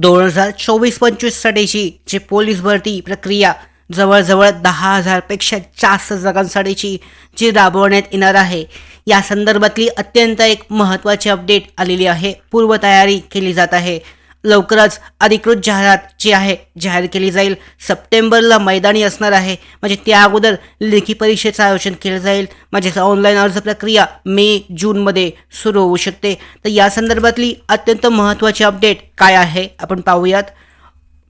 दोन हजार चोवीस पंचवीससाठीची जी पोलीस भरती प्रक्रिया जवळजवळ दहा हजारपेक्षा जास्त जागांसाठीची जी राबवण्यात येणार आहे या संदर्भातली अत्यंत एक महत्त्वाची अपडेट आलेली आहे. पूर्वतयारी केली जात आहे. लवकरच अधिकृत जाहिरात जी आहे जाहीर केली जाईल. सप्टेंबरला मैदानी असणार आहे. म्हणजे त्या अगोदर लेखी परीक्षेचं आयोजन केलं जाईल. म्हणजेच ऑनलाईन अर्ज प्रक्रिया मे जूनमध्ये सुरू होऊ शकते. तर या संदर्भातली अत्यंत महत्त्वाची अपडेट काय आहे? आपण पाहूयात.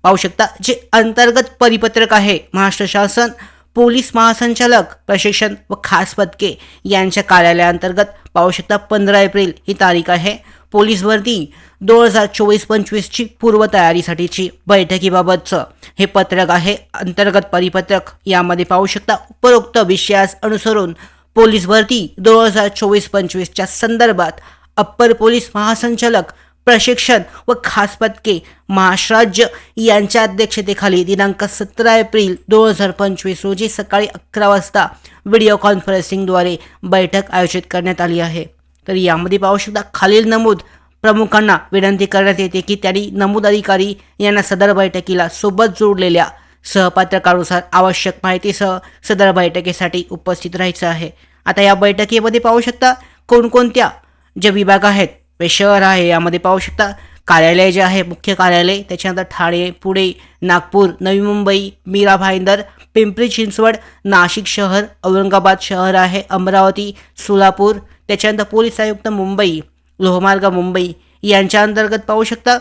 पाहू शकता जे अंतर्गत परिपत्रक आहे महाराष्ट्र शासन पोलीस महासंचालक प्रशिक्षण व खास पदके यांच्या कार्यालयाअंतर्गत. पाहू शकता पंधरा एप्रिल ही तारीख आहे. पोलीस भरती दोन हजार चोवीस पंचवीसची पूर्वतयारीसाठीची बैठकीबाबतचं हे पत्रक आहे. अंतर्गत परिपत्रक यामध्ये पाहू शकता उपरोक्त विषयास अनुसरून पोलीस भरती दोन हजार चोवीस पंचवीसच्या संदर्भात अप्पर पोलीस महासंचालक प्रशिक्षण व खास पदके महाराष्ट्र राज्य यांच्या अध्यक्षतेखाली दिनांक सतरा एप्रिल दोन हजार पंचवीस रोजी सकाळी अकरा वाजता व्हिडिओ कॉन्फरन्सिंगद्वारे बैठक आयोजित करण्यात आली आहे. तर यामध्ये पाहू शकता खालील नमूद प्रमुखांना विनंती करण्यात येते की त्यांनी नमूद अधिकारी यांना सदर बैठकीला सोबत जोडलेल्या सहपत्रकानुसार आवश्यक माहितीसह सदर बैठकीसाठी उपस्थित राहायचं आहे. आता या बैठकीमध्ये पाहू शकता कोणकोणत्या जे विभाग आहेत वे शहर आहे यामध्ये पाहू शकता कार्यालय जे आहे मुख्य कार्यालय त्याच्यानंतर ठाणे पुणे नागपूर नवी मुंबई मीरा भाईंदर पिंपरी चिंचवड नाशिक शहर औरंगाबाद शहर आहे अमरावती सोलापूर त्याच्यानंतर पोलीस आयुक्त मुंबई लोहमार्ग मुंबई यांच्या अंतर्गत पाहू शकता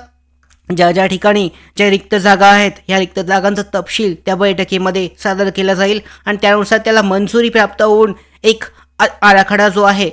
ज्या ज्या ठिकाणी ज्या रिक्त जागा आहेत ह्या रिक्त जागांचा तपशील त्या बैठकीमध्ये सादर केला जाईल आणि त्यानुसार त्याला मंजुरी प्राप्त होऊन एक आ- आराखडा जो आहे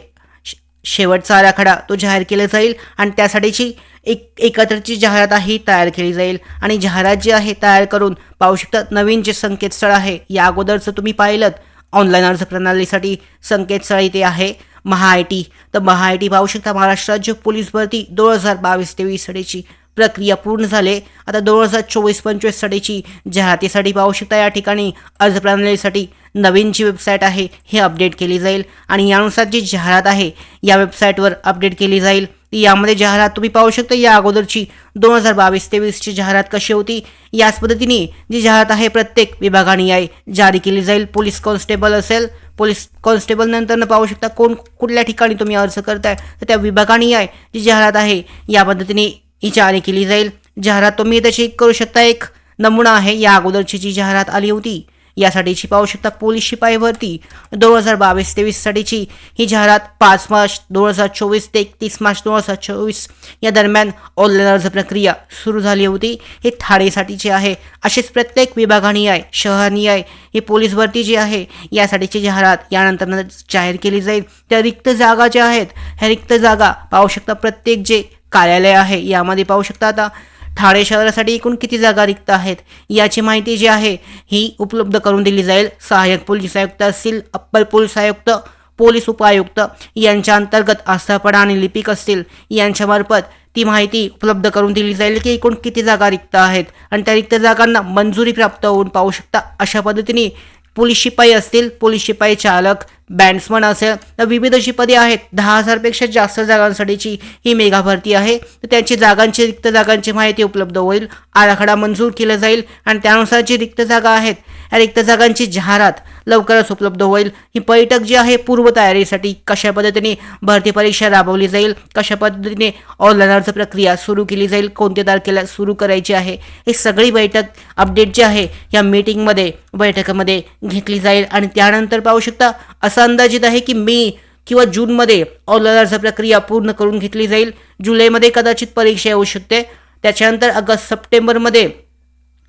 शेवटचा आराखडा तो जाहीर केला जाईल आणि त्यासाठीची एक एकत्रची जाहिरात आहे ही तयार केली जाईल. आणि जाहिरात जी आहे तयार करून पाहू शकता नवीन जे संकेतस्थळ आहे या अगोदरचं तुम्ही पाहिलं ऑनलाईन अर्ज प्रणालीसाठी संकेतस्थळ इथे आहे. महा आय टी तर महा आय टी पाहू शकता महाराष्ट्र राज्य पोलीस भरती दोन हजार बावीस तेवीस साठीची प्रक्रिया पूर्ण झाले. आता दोन हजार चोवीस पंचवीस साठीची जाहिरातीसाठी पाहू शकता या ठिकाणी अर्ज प्रणालीसाठी नवीन जी वेबसाईट आहे हे अपडेट केली जाईल. आणि यानुसार जी जाहिरात आहे या वेबसाईटवर अपडेट केली जाईल. यामध्ये जाहिरात तुम्ही पाहू शकता या अगोदरची दोन हजार बावीस तेवीसची जाहिरात कशी होती याच पद्धतीने जी जाहिरात आहे प्रत्येक विभागाने जारी केली जाईल. पोलीस कॉन्स्टेबल असेल पोलीस कॉन्स्टेबल नंतरनं पाहू शकता कोण कुठल्या ठिकाणी तुम्ही अर्ज करताय. तर त्या विभागाने आहे जी जाहिरात आहे या पद्धतीने ही जारी केली जाईल. जाहिरात तुम्ही तशी करू शकता. एक नमुना आहे या अगोदरची जी जाहिरात आली होती यासाठीची पाहू शकता पोलीस शिपाई भरती दोन हजार बावीस तेवीससाठीची ही जाहिरात पाच मार्च दोन हजार चोवीस ते एकतीस मार्च दोन हजार चोवीस या दरम्यान ऑनलाईन अर्ज प्रक्रिया सुरू झाली होती. हे ठाणेसाठीची आहे. असेच प्रत्येक विभागानी आहे शहरानी आहे ही पोलीस भरती जी आहे यासाठीची जाहिरात यानंतर जाहीर केली जाईल. त्या रिक्त जागा ज्या आहेत ह्या रिक्त जागा पाहू शकता प्रत्येक जे कार्यालय आहे यामध्ये पाहू शकता आता ठाणे शहरासाठी एकूण किती जागा रिक्त आहेत याची माहिती जी आहे ही उपलब्ध करून दिली जाईल. सहाय्यक पोलीस आयुक्त असतील अप्पर पोलीस आयुक्त पोलीस उपायुक्त यांच्या अंतर्गत आस्थापना आणि लिपिक असतील यांच्यामार्फत ती माहिती उपलब्ध करून दिली जाईल की एकूण किती जागा रिक्त आहेत. आणि त्या रिक्त जागांना मंजुरी प्राप्त होऊन पाहू शकता. अशा पद्धतीने पोलीस शिपाई असतील पोलीस शिपाई चालक बँड्समन असेल तर विविध अशी पदे आहेत. दहा हजारपेक्षा जास्त जागांसाठीची ही मेगा भरती आहे. तर त्यांची जागांची रिक्त जागांची माहिती उपलब्ध होईल. आराखडा मंजूर केला जाईल आणि त्यानुसार जी रिक्त जागा आहेत या रिक्त जागांची जाहिरात लवकरच उपलब्ध होईल. ही बैठक जी आहे पूर्वतयारीसाठी कशा पद्धतीने भरती परीक्षा राबवली जाईल कशा पद्धतीने ऑनलाईन अर्ज प्रक्रिया सुरू केली जाईल कोणत्या तारखेला सुरू करायची आहे हे सगळी बैठक अपडेट जी आहे या मीटिंगमध्ये बैठकामध्ये घेतली जाईल. आणि त्यानंतर पाहू शकता असा अंदाजित आहे की मे किंवा जूनमध्ये ऑल अर्ज प्रक्रिया पूर्ण करून घेतली जाईल. जुलैमध्ये कदाचित परीक्षा येऊ शकते. त्याच्यानंतर ऑगस्ट सप्टेंबरमध्ये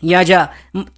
या ज्या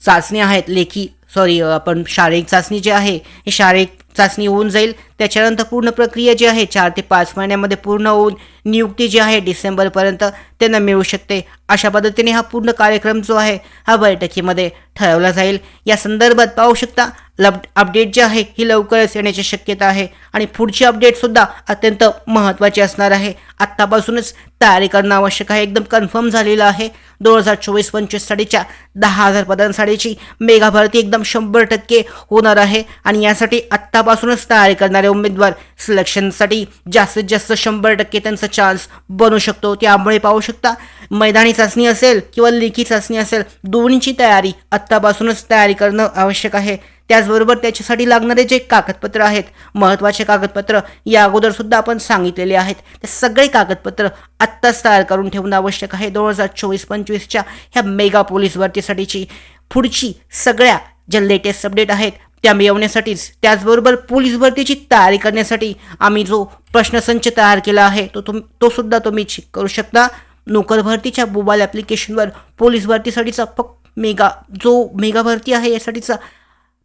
चाचण्या आहेत लेखी सॉरी आपण शारीरिक चाचणी जी आहे ही शारीरिक चाचणी होऊन जाईल. त्याच्यानंतर पूर्ण प्रक्रिया जी आहे चार ते पाच महिन्यामध्ये पूर्ण होऊन नियुक्ती जी आहे डिसेंबरपर्यंत त्यांना मिळू शकते. अशा पद्धतीने हा पूर्ण कार्यक्रम जो आहे हा बैठकीमध्ये ठरवला जाईल. या संदर्भात पाहू शकता लब अपडेट जी आहे ही लवकरच येण्याची शक्यता आहे. आणि पुढची अपडेटसुद्धा अत्यंत महत्त्वाची असणार आहे. आत्तापासूनच तयारी करणं आवश्यक आहे. एकदम कन्फर्म झालेलं आहे. दोन हजार चोवीस पंचवीस साडीच्या दहा हजार पदांसाठीची मेगा भरती एकदम शंभर टक्के होणार आहे. आणि यासाठी आत्तापासूनच तयारी करणारे उमेदवार सिलेक्शनसाठी जास्तीत जास्त शंभर टक्के त्यांचा चान्स बनू शकतो. त्यामुळे पाहू शकता मैदानी चाचणी असेल किंवा लेखी चाचणी असेल दोन्हीची तयारी आत्तापासूनच तयारी करणं आवश्यक आहे. त्याचबरोबर त्याच्यासाठी लागणारे जे कागदपत्र आहेत महत्त्वाचे कागदपत्र या अगोदर सुद्धा आपण सांगितलेले आहेत. ते सगळे कागदपत्र आत्ताच तयार करून ठेवणं आवश्यक आहे. दोन हजार चोवीस पंचवीसच्या ह्या मेगा पोलीस भरतीसाठीची पुढची सगळ्या ज्या लेटेस्ट अपडेट आहेत त्या मिळवण्यासाठीच त्याचबरोबर पोलीस भरतीची तयारी करण्यासाठी आम्ही जो प्रश्नसंच तयार केला आहे तो तुम तो सुद्धा तुम्ही चेक करू शकता. नोकर भरतीच्या मोबाईल ॲप्लिकेशनवर पोलीस भरतीसाठीचा फक्त मेगा जो मेगा भरती आहे यासाठीचा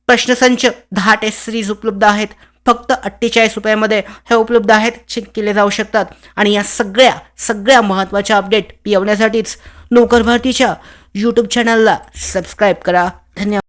प्रश्नसंच दहा टेस्ट सिरीज उपलब्ध आहेत. फक्त अठ्ठेचाळीस रुपयामध्ये हे उपलब्ध आहेत. चेक केले जाऊ शकतात. आणि या सगळ्या सगळ्या महत्त्वाच्या अपडेट येवण्यासाठीच नोकर भारतीच्या यूट्यूब चॅनलला सबस्क्राईब करा. धन्यवाद.